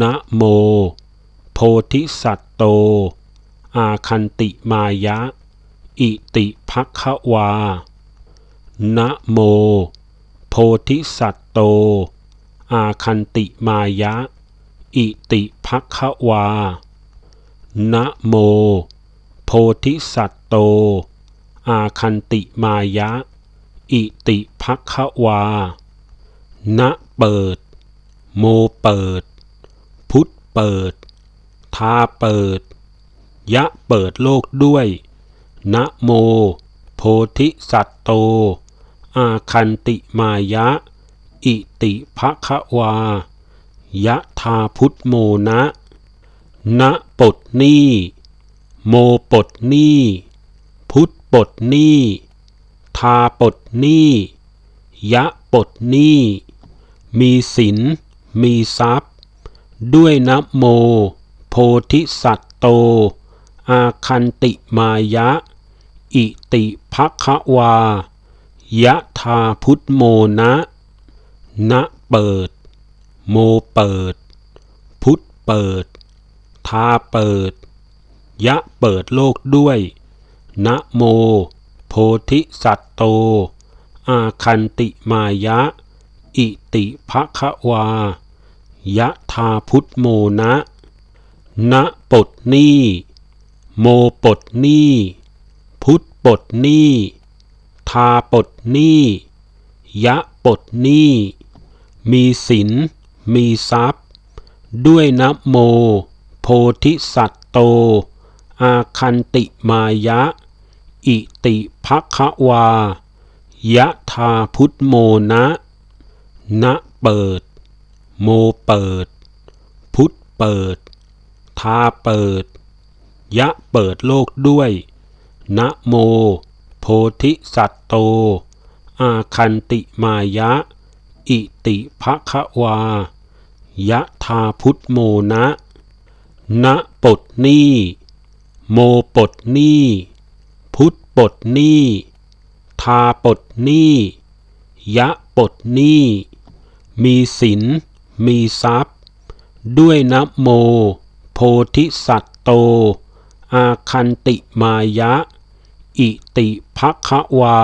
นะโม โพธิสัตโต อาคันติมายะ อิติภควา นะโม โพธิสัตโต อาคันติมายะ อิติภควา นะโม โพธิสัตโต อาคันติมายะ อิติภควา นะเปิด โมเปิด เปิด ทาเปิด ยะเปิดโลกด้วย นะโม โพธิสัตโต อาคันติมายะ อิติภะคะวา ยะทาพุทโมนะนะปดนี้โมปดนี้พุทธปดนี้ทาปดนี้ยะปดนี้มีศีลมีทรัพย์ ด้วยนะโม โพธิสัตโต อาคันติมายะ อิติภควายะทาพุทโมนะนะเปิด โมเปิด พุทธเปิด ทาเปิด ยะเปิดโลกด้วยนะโม โพธิสัตโต อาคันติมายะ อิติภควา ยะทาพุทโมนะนะปดนี้โมปดนี้พุทธปดนี้ทาปดนี้ยะปดนี้มีศีลมีทรัพย์ ด้วยนะโม โพธิสัตโต อาคันติมายะ อิติภควายะทาพุทโมนะ นะเปิด โมเปิด พุทธเปิด ทาเปิด ยะเปิดโลกด้วย นะโม โพธิสัตโต อาคันติมายะ อิติภะคะวา ยะทาพุทโมนะ นะปดนี้โมปดนี้พุทธปดนี้ทาปดนี้ยะปดนี้มีศีล มีทรัพย์ ด้วยนะโม โพธิสัตโต อาคันติมายะ อิติภควา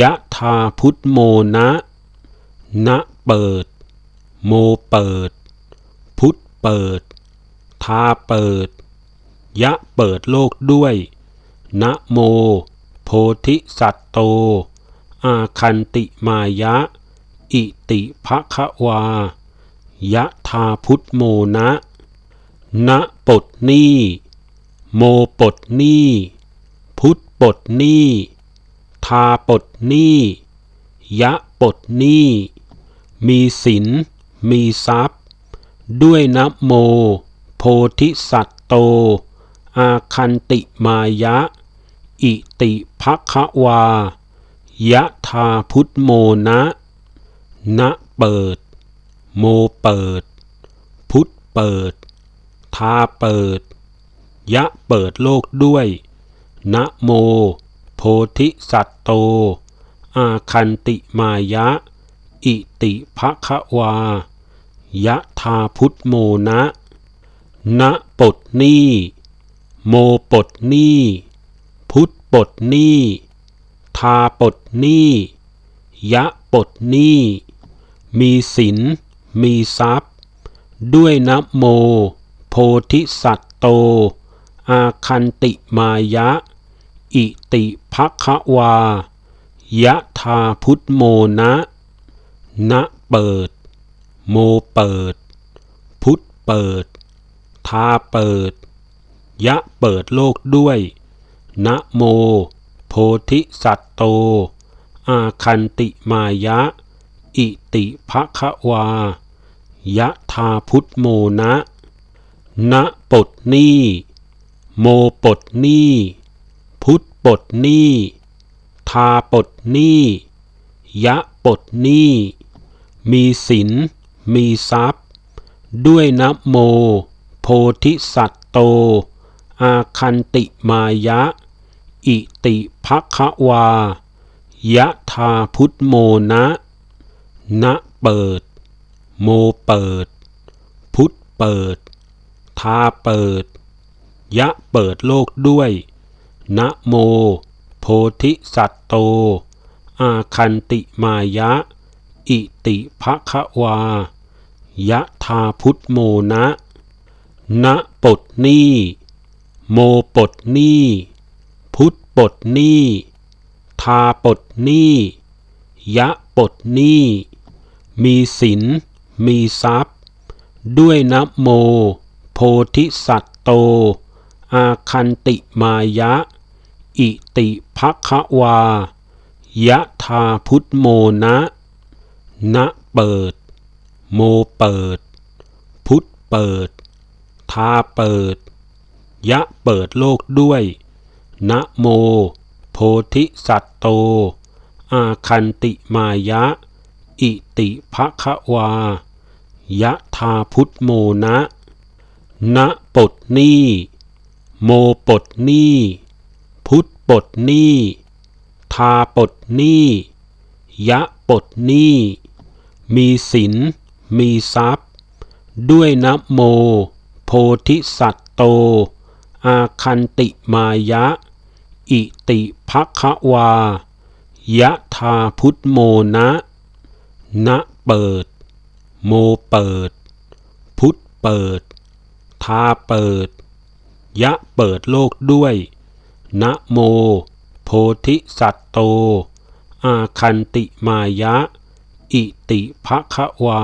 ยะทาพุทโมนะนะเปิด โมเปิด พุทธเปิด ทาเปิด ยะเปิดโลกด้วย นะโม โพธิสัตโต อาคันติมายะ อิติภควา ยะทาพุทโมนะนะปดนี้โมปดนี้พุทธปดนี้ทาปดนี้ยะปดนี้มีศีลมีทรัพย์ ด้วยนะโม โพธิสัตโต อาคันติมายะ อิติภควายะทาพุทโมนะ นะเปิด โมเปิด พุทธเปิด ทาเปิด ยะเปิดโลกด้วย นะโม โพธิสัตโต อาคันติมายะ อิติภะคะวา ยะทาพุทโมนะ นะปดนี้โมปดนี้พุทธปดนี้ทาปดนี้ยะปดนี้ มีศีล มีทรัพย์ ด้วยนะโม โพธิสัตโต อาคันติมายะ อิติภควายะทาพุทโมนะนะเปิด โมเปิด พุทธเปิด ทาเปิด ยะเปิดโลกด้วยนะโม โพธิสัตโต อาคันติมายะ อิติภควา ยะทาพุทโมนะณปดนี้โมปดนี้พุทธปดนี้ทาปดนี้ยะปดนี้มีศีลมีทรัพย์ ด้วยนะโม โพธิสัตโต อาคันติมายะ อิติภควายะทาพุทโมนะ นะเปิด โมเปิด พุทธเปิด ทาเปิด ยะเปิดโลกด้วย นะโม โพธิสัตโต อาคันติมายะ อิติภะคะวา ยะทาพุทโมนะนะปดหนี้โมปดหนี้พุทธปดหนี้ทาปดหนี้ยะปดหนี้มีศีล มีทรัพย์ ด้วยนะโม โพธิสัตโต อาคันติมายะ อิติภควายะทาพุทโมนะนะเปิด โมเปิด พุทเปิด ทาเปิด ยะเปิดโลกด้วยนะโม โพธิสัตโต อาคันติมายะ อิติภควา ยะทาพุทโมนะนะปดนี้โมปดนี้พุทธปดนี้ทาปดนี้ยะปดนี้มีศีลมีทรัพย์ ด้วยนะโม โพธิสัตโต อาคันติมายะ อิติภควายะทาพุทโมนะ นะเปิด โมเปิด พุทธเปิด ทาเปิด ยะเปิดโลกด้วย นะโม โพธิสัตโต อาคันติมายะ อิติภะคะวา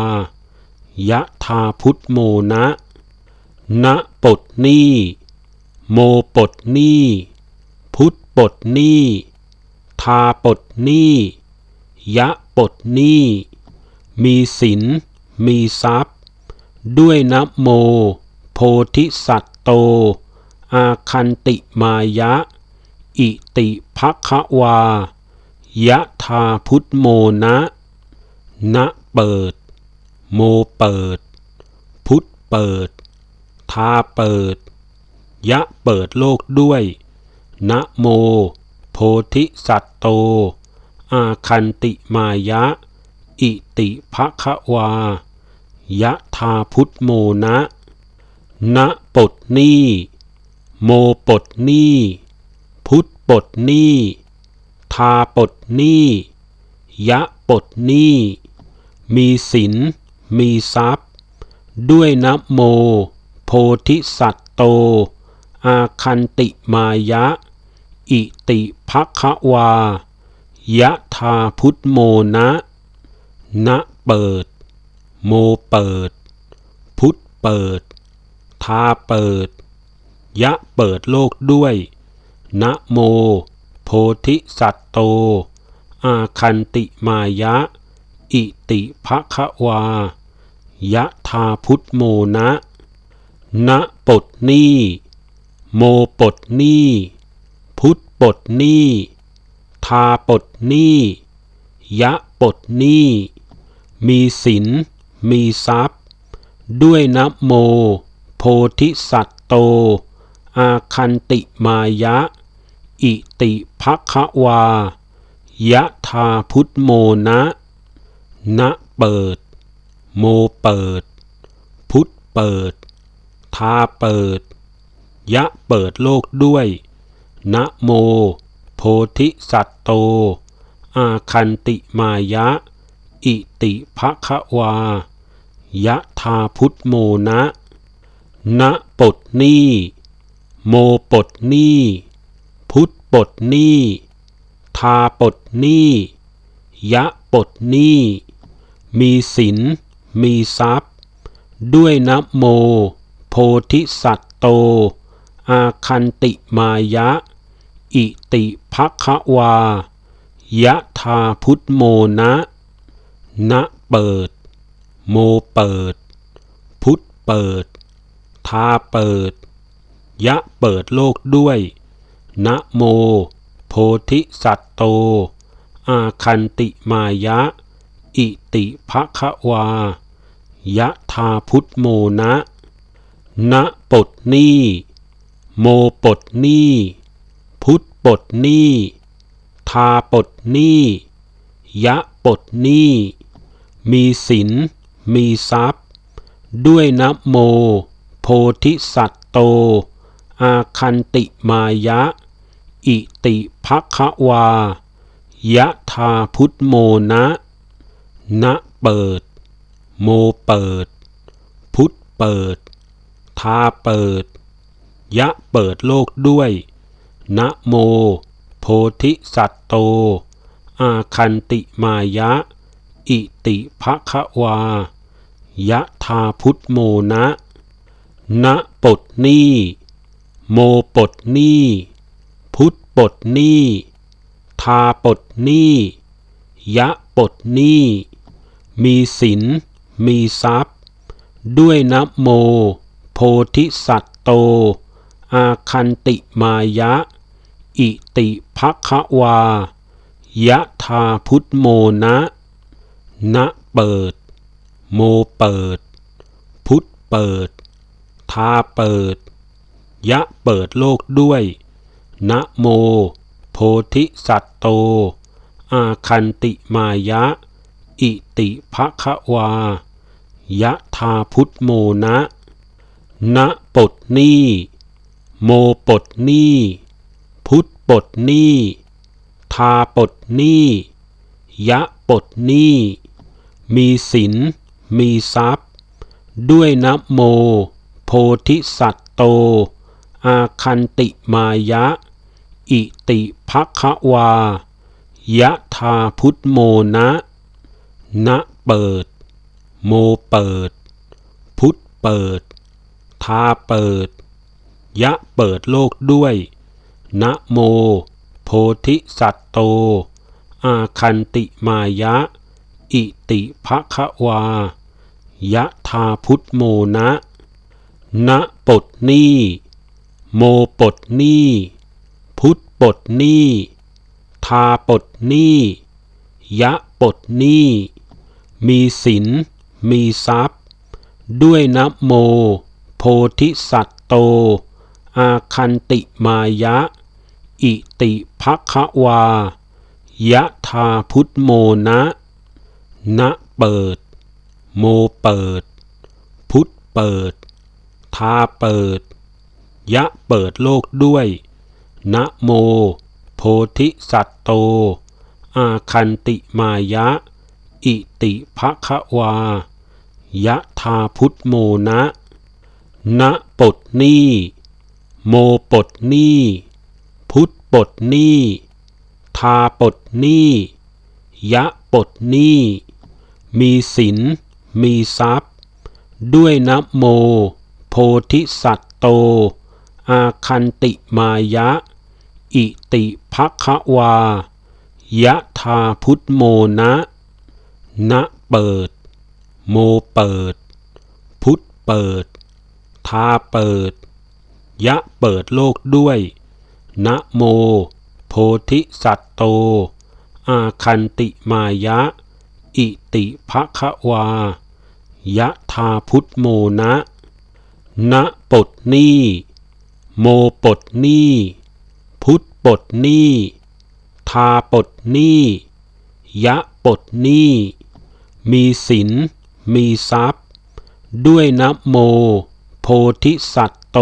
ยะทาพุทโมนะนะปดหนี้โมปดหนี้พุทธปดหนี้ทาปดหนี้ยะปดหนี้มีศีล มีทรัพย์ ด้วยนะโม โพธิสัตโต อาคันติมายะ อิติภควายะทาพุทโมนะนะเปิด โมเปิด พุทเปิด ทาเปิด ยะเปิดโลกด้วยนะโม โพธิสัตโต อาคันติมายะ อิติภะควายะทาพุทโมนะนะปดหนี้โมปดหนี้พุทธปดหนี้ทาปดหนี้ยะปดหนี้มีศีลมีทรัพย์ ด้วยนะโม โพธิสัตโต อาคันติมายะ อิติภะควายะทาพุทโมนะ นะเปิด โมเปิด พุทธเปิด ทาเปิด ยะเปิดโลกด้วยนะโม โพธิสัตโต อาคันติมายะ อิติภะคะวา ยะทาพุทโมนะนะปดนี้โมปดนี้พุทธปดนี้ทาปดนี้ยะปดนี้ มีศีลมีทรัพย์ ด้วยนะโม โพธิสัตโต อาคันติมายะ อิติภควายะทาพุทโมนะนะเปิด โมเปิด พุทธเปิด ทาเปิด ยะเปิดโลกด้วยนะโม โพธิสัตโต อาคันติมายะ อิติภะควายะทาพุทโมนะนะปดนี้โมปดนี้พุทธปดนี้ทาปดนี้ยะปดนี้มีศีลมีทรัพย์ ด้วยนะโม โพธิสัตโต อาคันติมายะ อิติภะควายะทาพุทโมนะ นะเปิด โมเปิด พุทธเปิด ทาเปิด ยะเปิดโลกด้วยนะโม โพธิสัตโต อาคันติมายะ อิติภะคะวา ยะทาพุทโมนะนะปดนี้โมปดนี้พุทธปดนี้ทาปดนี้ยะปดนี้ มีศีลมีทรัพย์ ด้วยนะโม โพธิสัตโต อาคันติมายะ อิติภคะวายะทาพุทโมนะนะเปิด โมเปิด พุทธเปิด ทาเปิด ยะเปิดโลกด้วย นะโม โพธิสัตโต อาคันติมายะ อิติภคะวายะทาพุทโมนะนะปดนี้โมปดนี้พุทธปดนี้ทาปดนี้ยะปดนี้มีศีลมีทรัพย์ ด้วยนะโม โพธิสัตโต อาคันติมายะ อิติภคะวายะทาพุทโมนะ นะเปิด โมเปิด พุทธเปิด ทาเปิด ยะเปิดโลกด้วยนะโม โพธิสัตโต อาคันติมายะ อิติภะคะวา ยะทาพุทโมนะนะปดนี้โมปดนี้พุทธปดนี้ทาปดนี้ยะปดนี้ มีศีลมีทรัพย์ ด้วยนะโม โพธิสัตโต อาคันติมายะ อิติภคะวายะทาพุทโมนะนะเปิด โมเปิด พุทธเปิด ทาเปิด ยะเปิดโลกด้วยนะโม โพธิสัตโต อาคันติมายะ อิติภคะวายะทาพุทโมนะนะปดนี้โมปดนี้พุทธปดนี้ทาปดนี้ยะปดนี้มีศีลมีทรัพย์ ด้วยนะโม โพธิสัตโต อาคันติมายะ อิติภคะวายะทาพุทโมนะ นะเปิด โมเปิด พุทธเปิด ทาเปิด ยะเปิดโลกด้วยนะโม โพธิสัตโต อาคันติมายะ อิติภะคะวา ยะทาพุทโมนะนะปดนี้โมปดนี้พุทธปดนี้ทาปดนี้ยะปดนี้ มีศีลมีทรัพย์ ด้วยนะโม โพธิสัตโต อาคันติมายะ อิติภคะวายะทาพุทโมนะนะเปิด โมเปิด พุทธเปิด ทาเปิด ยะเปิดโลกด้วยนะโม โพธิสัตโต อาคันติมายะ อิติภคะวายะทาพุทโมนะนะปดนี้โมปดนี้พุทธปดนี้ทาปดนี้ยะปดนี้มีศีลมีทรัพย์ ด้วยนะโม โพธิสัตโต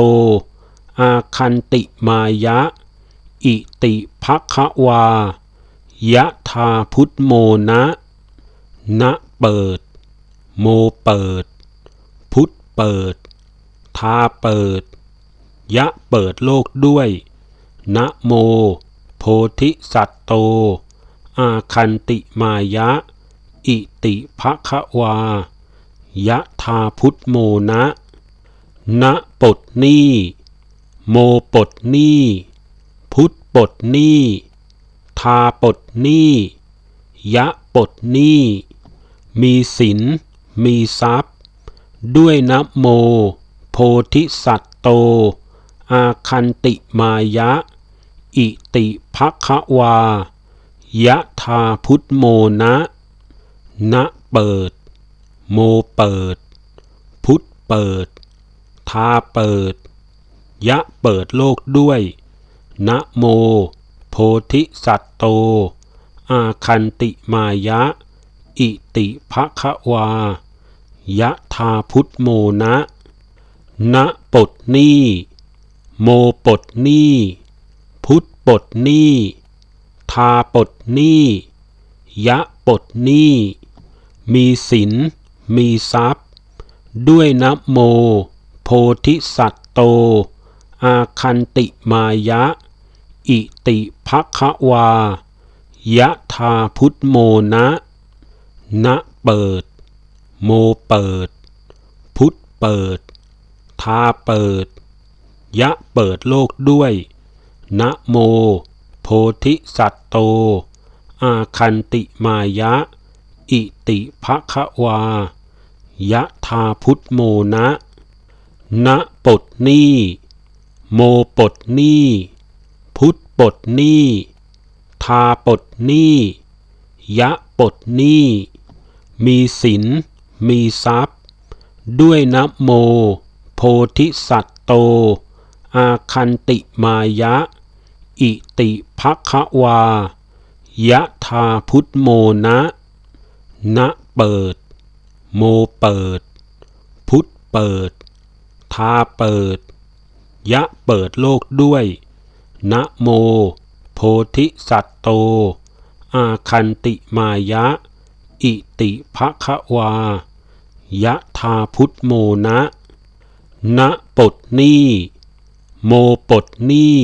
อาคันติมายะ อิติภคะวายะทาพุทโมนะ นะเปิด โมเปิด พุทธเปิด ทาเปิด ยะเปิดโลกด้วย นะโม โพธิสัตโต อาคันติมายะ อิติภะคะวา ยะทาพุทโมนะนะปดนี้โมปดนี้พุทธปดนี้ทาปดนี้ยะปดนี้ มีศีลมีทรัพย์ ด้วยนะโม โพธิสัตโต อาคันติมายะ อิติภควายะธาพุทโมนะนะเปิด โมเปิด พุทธเปิด ทาเปิด ยะเปิดโลกด้วยนะโม โพธิสัตโต อาคันติมายะ อิติภะควายะธาพุทโมนะนะปดนี้โมปดนี้พุทธปดนี้ทาปดนี้ยะปดนี้มีศีลมีทรัพย์ ด้วยนะโม โพธิสัตโต อาคันติมายะ อิติภะควายะธาพุทโมนะ นะเปิด โมเปิด พุทธเปิด ทาเปิด ยะเปิดโลกด้วยนะโม โพธิสัตโต อาคันติมายะ อิติภะคะวา ยะธาพุทโมนะนะปดนี้โมปดนี้พุทธปดนี้ทาปดนี้ยะปดนี้ มีศีลมีทรัพย์ ด้วยนะโม โพธิสัตโต อาคันติมายะ อิติภควายะธาพุทโมนะนะเปิด โมเปิด พุทธเปิด ทาเปิด ยะเปิดโลกด้วยนะโม โพธิสัตโต อาคันติมายะ อิติภะควายะธาพุทโมนะนะปดนี้โมปดนี้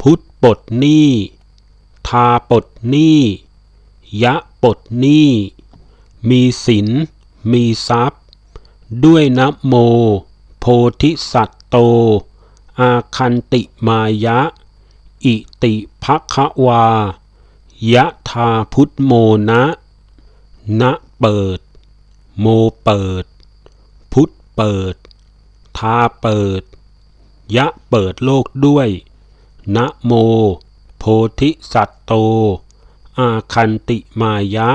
พุทธปดนี้ทาปดนี้ยะปดนี้มีศีลมีทรัพย์ ด้วยนะโม โพธิสัตโต อาคันติมายะ อิติภะควายะธาพุทโมนะ นะเปิด โมเปิด พุทธเปิด ทาเปิด ยะเปิดโลกด้วยนะโม โพธิสัตโต อาคันติมายะ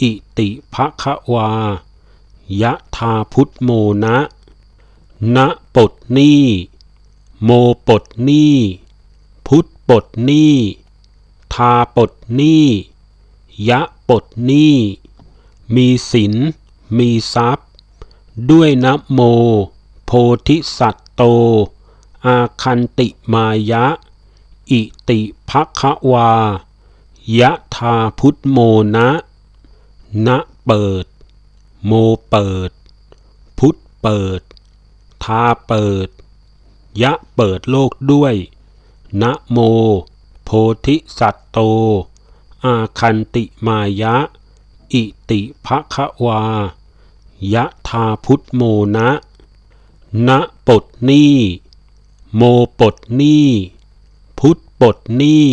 อิติภะควา ยะธาพุทโมนะนะปดนี้โมปดนี้พุทธปดนี้ทาปดนี้ยะปดนี้ มีศีลมีทรัพย์ ด้วยนะโม โพธิสัตโต อาคันติมายะ อิติภควายะธาพุทโมนะนะเปิด โมเปิด พุทธเปิด ทาเปิด ยะเปิดโลกด้วย นะโม โพธิสัตโต อาคันติมายะ อิติภะควายะธาพุทโมนะนะปดนี้โมปดนี้พุทธปดนี้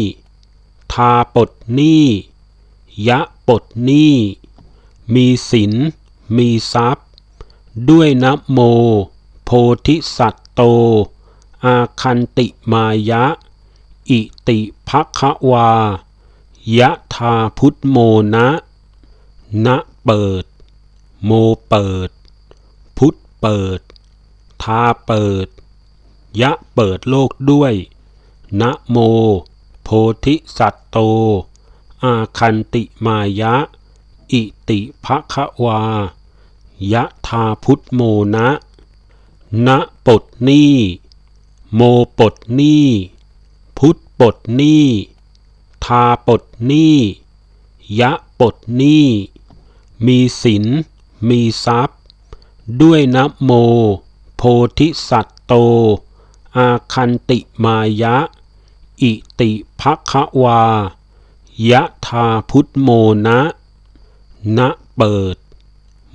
ทาปดนี้ยะปดนี้มีศีลมีทรัพย์ ด้วยนะโม โพธิสัตโต อาคันติมายะ อิติภะควายะธาพุทโมนะ นะเปิด โมเปิด พุทธเปิด ทาเปิด ยะเปิดโลกด้วยนะโม โพธิสัตโต อาคันติมายะ อิติภคะวา ยะธาพุทโมนะนะปดนี้โมปดนี้พุทธปดนี้ทาปดนี้ยะปดนี้ มีศีลมีทรัพย์ ด้วยนะโม โพธิสัตโต อาคันติมายะ อิติภควายะธาพุทโมนะนะเปิด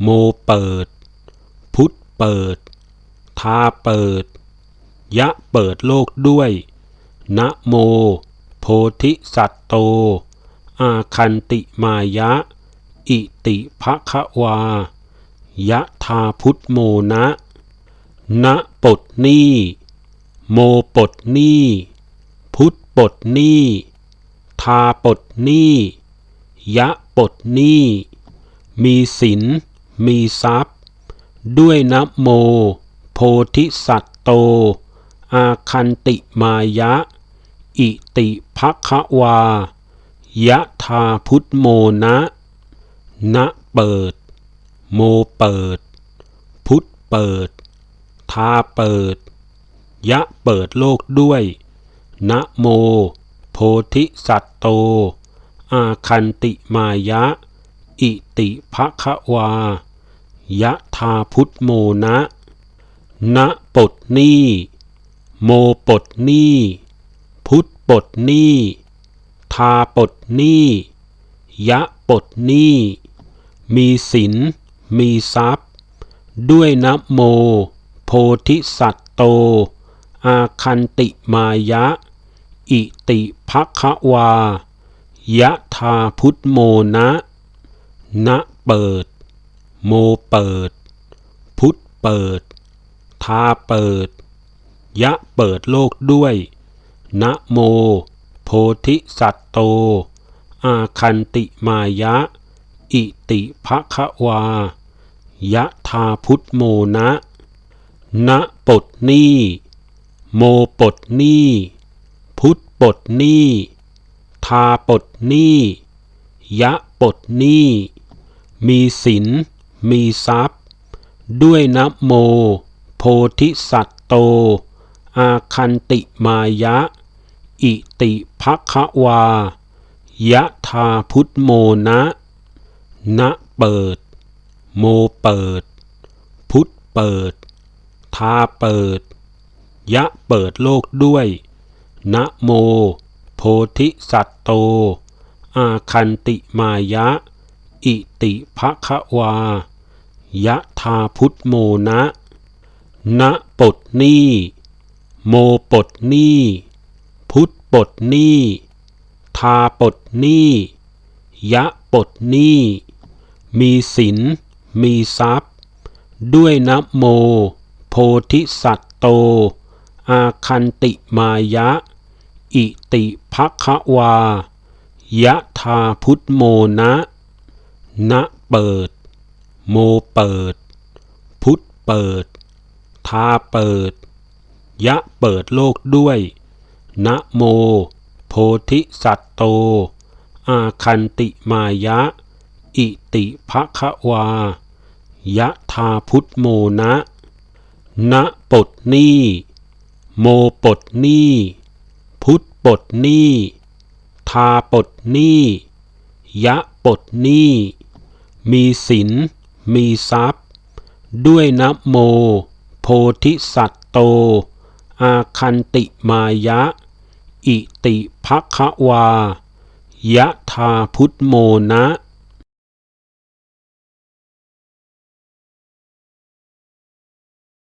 โมเปิด พุทธเปิด ทาเปิด ยะเปิดโลกด้วยนะโม โพธิสัตโต อาคันติมายะ อิติภะควายะธาพุทโมนะนะปปลดหนี้โมปดหนี้พุทธปดหนี้ทาปดหนี้ยะปดหนี้มีศีลมีทรัพย์ ด้วยนะโม โพธิสัตโต อาคันติมายะ อิติภคะวายะทาพุทโมนะ นะเปิด โมเปิด พุทธเปิด ทาเปิด ยะเปิดโลกด้วยนะโม โพธิสัตโต อาคันติมายะ อิติภะคะวา ยะทาพุทโมนะนะปดนี้โมปดนี้พุทธปดนี้ทาปดนี้ยะปดนี้ มีศีลมีทรัพย์ ด้วยนะโม โพธิสัตโต อาคันติมายะ อิติภคะวายะทาพุทโมนะนะเปิด โมเปิด พุทธเปิด ทาเปิด ยะเปิดโลกด้วยนะโม โพธิสัตโต อาคันติมายะ อิติภคะวายะทาพุทโมนะนะปดนี้โมปดนี้พุทธปดนี้ทาปดนี้ยะปดนี้มีศีลมีทรัพย์ ด้วยนะโม โพธิสัตโต อาคันติมายะ อิติภคะวายะทาพุทโมนะ นะเปิด โมเปิด พุทธเปิด ทาเปิด ยะเปิดโลกด้วย นะโม โพธิสัตโต อาคันติมายะ อิติภะคะวา ยะทาพุทโมนะนะปดนี้โมปดนี้พุทธปดนี้ทาปดนี้ยะปดนี้ มีศีลมีทรัพย์ ด้วยนะโม โพธิสัตโต อาคันติมายะ อิติภคะวายะทาพุทโมนะนะเปิด โมเปิด พุทเปิด ทาเปิด ยะเปิดโลกด้วยนะโม โพธิสัตโต อาคันติมายะ อิติภคะวายะทาพุทโมนะนะปดหนี้โมปดหนี้พุทธปดหนี้ทาปดหนี้ยะปดหนี้มีศีลมีทรัพย์ ด้วยนะโม โพธิสัตโต อาคันติมายะ อิติภคะวายะทาพุทโมนะ